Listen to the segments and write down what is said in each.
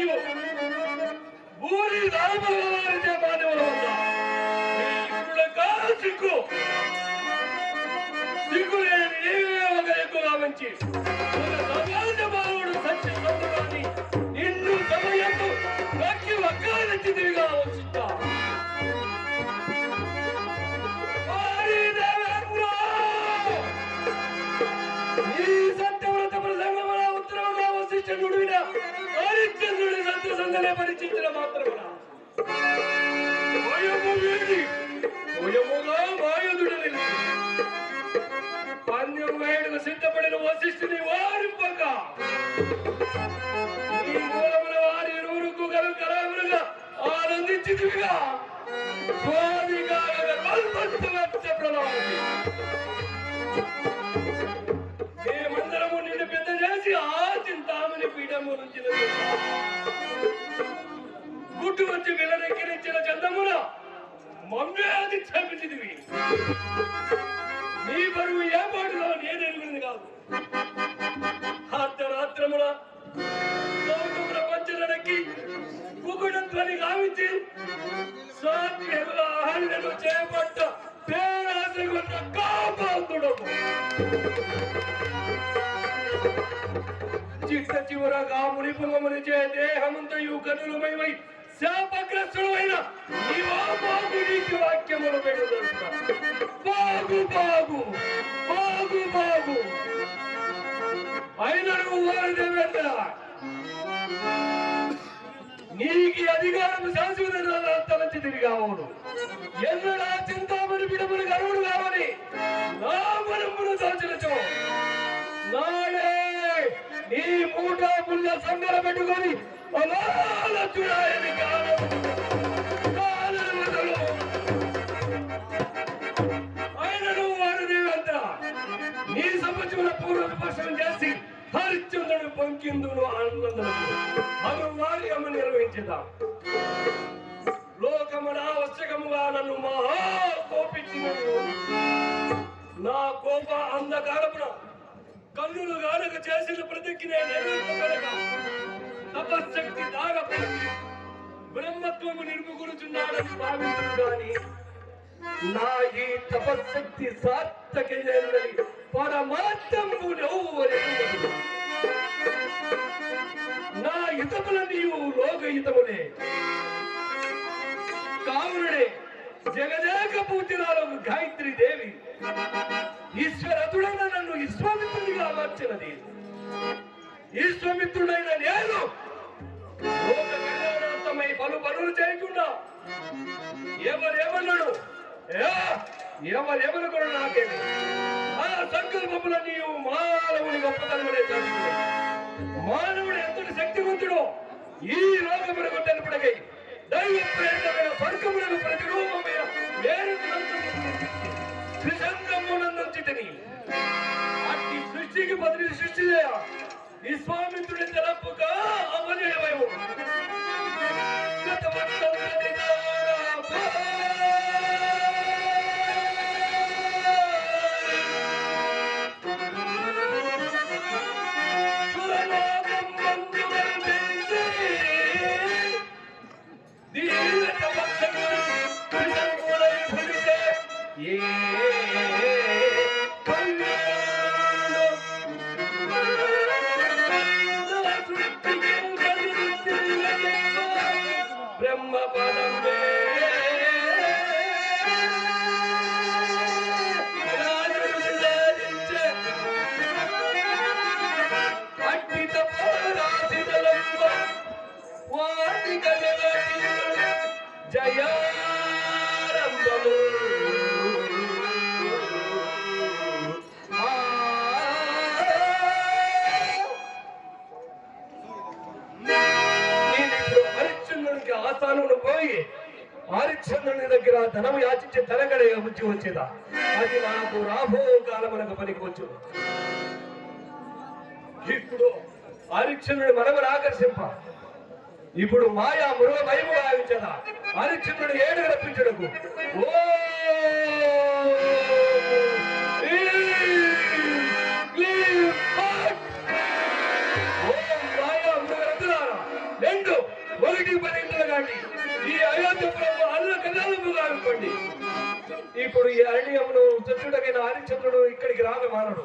చాకిరి చేయు ఊరి రామల వారి చేపాదముల వద్ద నీ ఇప్పుడు కాదు సిగ్గు. సిగ్గు లేని నీవే ఒక ఎక్కువగా మంచి చిట్ట చివరగా మునిపుంగముని చే దేహమంతయు కనులమై శాపగ్రస్తుడైన నీవా బాగు నీకు వాక్యములు పెడుదలుట బాగు బాగు బాగు బాగు. అయినను వారి దేవేంద్ర నీకి అధికారం శాశ్వత తలచి తిరిగావును ఎన్నడా చింతామణి బిడమని గర్వుడు కావని నా మనమును దాచినచో. నాడే నీ మూట పుల్ల సంగర పెట్టుకొని ఆయనను నీ సంవత్సరం పూర్వ చేసి హరిశ్చంద్రుడు పంకిందును ఆనందం. అను వారి అమ్మ నిర్వహించదా. కన్నులు చేసిన ప్రతిజ్ఞ నెరవేర్చగలక దాగపడి బ్రహ్మత్వము నిర్ముగురుచున్నాడని భావించను గాని నా ఈ తపశక్తి సార్థక పరమాత్మము నవ్వలేదు నా హితముల నీవు లోకహితములే. కావునడే జగదేక పూజనాలకు గాయత్రి దేవి. ఈశ్వరతుడైన నన్ను విశ్వామిత్రుడిగా మార్చినది. విశ్వమిత్రుడైన నేను లోక కళ్యాణార్థమై పలు పనులు చేయకుండా ఎవరేమన్నాడు ఎవరెవరు కూడా నాకేమి ఆ సంకల్పముల నీవు మానవుని గొప్పతనమనే మానవుడు ఎంతటి శక్తివంతుడో ఈ లోకమునకు తెలుపడకై దైవ ప్రేరితమైన స్వర్గములకు ప్రతిరూప విశ్వామిత్రుడి తలపుగా అమజయమయము హరిశ్చంద్రుని ధనం యాచించి ధనగడే వచ్చి వచ్చేదా? అది నాకు రాబో కాలమునకు పనికి వచ్చు ఇప్పుడు హరిశ్చంద్రుని మనమును ఆకర్షింప. ఇప్పుడు మాయా మృగ భయము భావించదా హరిశ్చంద్రుడు ఏడు రప్పించడకు ఓ! ఓ! ఇప్పుడు ఈ అరణ్యమును చచ్చుడకైన హరిశ్చంద్రుడు ఇక్కడికి రాగ మానడు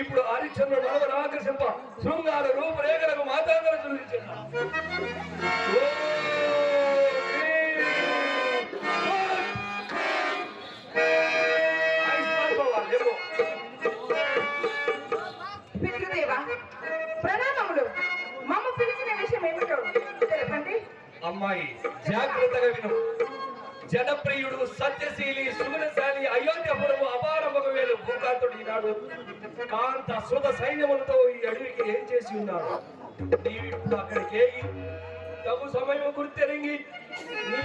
ఇప్పుడు హరిశ్చంద్రుడు మనవను ఆకర్షింప శృంగార రూపురేఖలకు మాతాంగర తెలపండి. అమ్మాయి జాగ్రత్తగా విను. జనప్రియుడు సత్యశీలి సుగుణశాలి అయోధ్యపురము అపారముగ వేలు భూకాంతుడు ఈనాడు. కాంత సుత సైన్యములతో ఈ అడవికి ఏం చేసి ఉన్నాడు నీవు ఇప్పుడు అక్కడికి ఏగి తగు సమయం గుర్తెరింగి నీ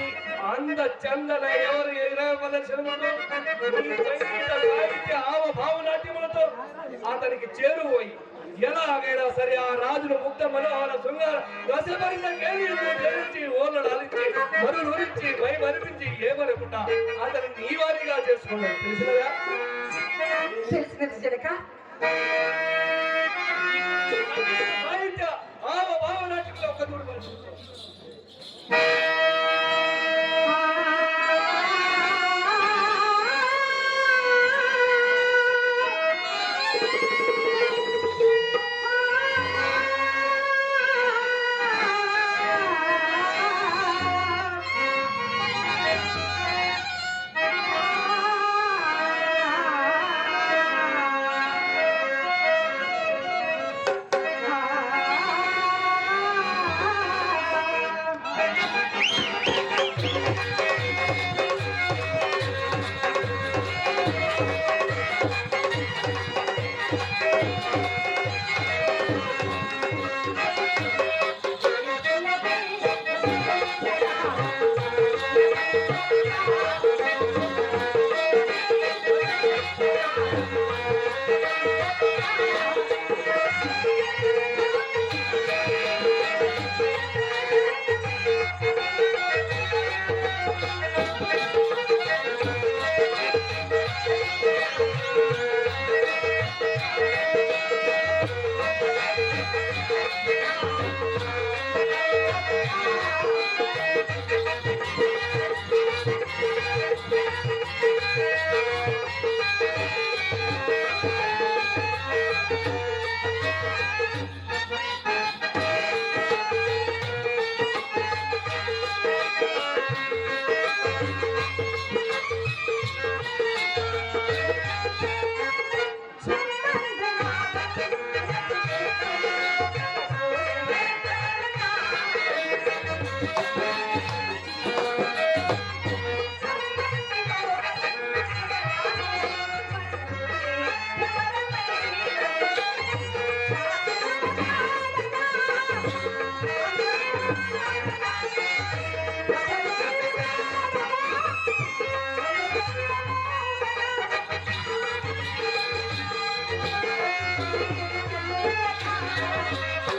అంద చందన ఎవరు ఇరవై సంగీత సాహిత్య ఆవ భావనాట్యములతో అతనికి చేరువోయి ఎలాగైనా సరే ఆ రాజుల ముక్త మనోహర శృంగార రసభరిత కేంద్రీయంలో చేరించి ఓళ్ళను అలిచి మరు భయం అనిపించి ఏమనుకుంటా అతని నీ వారిగా చేసుకున్నాడు. తెలిసినదా? తెలిసినది Thank you.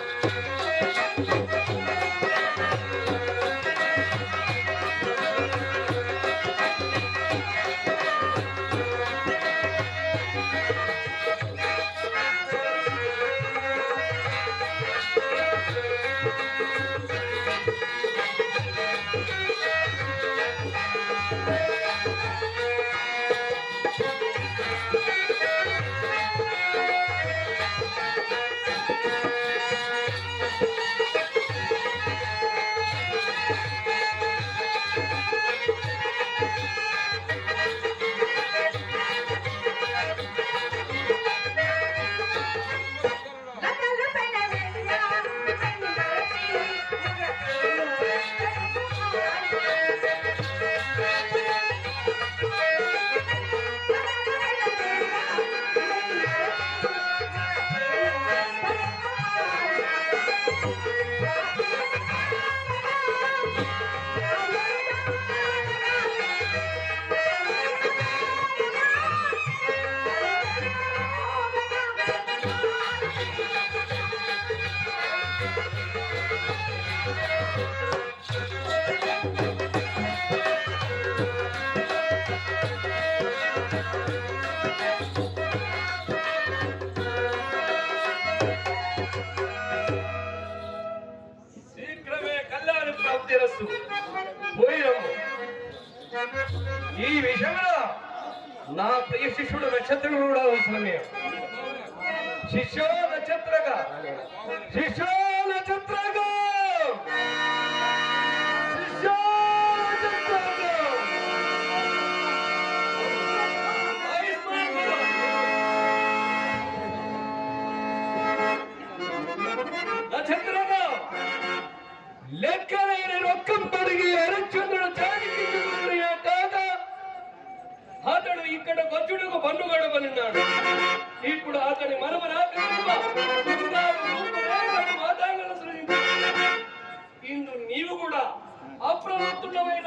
శిష్యో నక్షత్రగా శిష్యో నక్షత్రగా శిష్యో నక్షత్రగా నక్షత్రగా లెక్కలైన రొక్కం పడిగి హరిశ్చంద్రుడు చాటికి కాక అతడు ఇక్కడ వచ్చుడుకు పన్ను గడపనున్నాడు ఇప్పుడు అతని మనమ ఇందు నీవు కూడా అప్రమత్తుడమై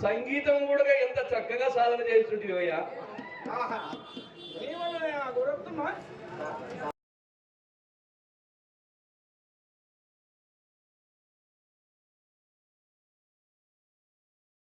సంగీతం కూడా ఎంత చక్కగా సాధన చేస్తుంటివి